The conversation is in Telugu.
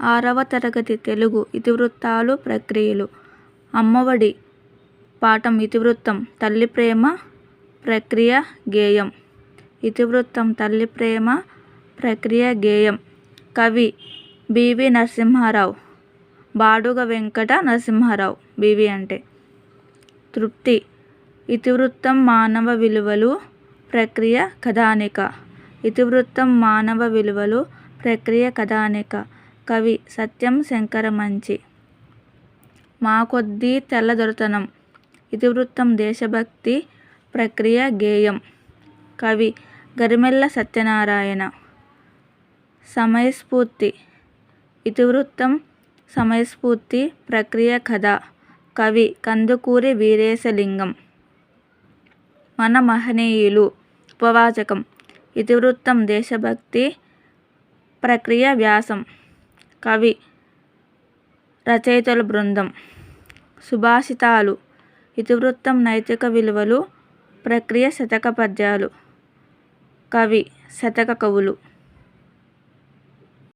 ఆరవ తరగతి తెలుగు ఇతివృత్తాలు ప్రక్రియలు. అమ్మఒడి పాఠం ఇతివృత్తం తల్లి ప్రేమ ప్రక్రియ గేయం. ఇతివృత్తం తల్లి ప్రేమ ప్రక్రియ గేయం. కవి బివి నరసింహారావు. బాడుగ వెంకట నరసింహారావు బివి అంటే. తృప్తి ఇతివృత్తం మానవ విలువలు ప్రక్రియ కథానిక. ఇతివృత్తం మానవ విలువలు ప్రక్రియ కథానిక. కవి సత్యం శంకరమంచి మా కొద్దీ తెల్లదొరతనం ఇతివృత్తం దేశభక్తి ప్రక్రియ గేయం. కవి గరిమెళ్ళ సత్యనారాయణ. సమయస్ఫూర్తి ఇతివృత్తం సమయస్ఫూర్తి ప్రక్రియ కథ. కవి కందుకూరి వీరేశలింగం. మన మహనీయులు ఉపవాచకం ఇతివృత్తం దేశభక్తి ప్రక్రియ వ్యాసం. కవి రచయితల బృందం సుభాషితాలు ఇతివృత్తం నైతిక విలువలు ప్రక్రియ శతక పద్యాలు కవి శతక కవులు.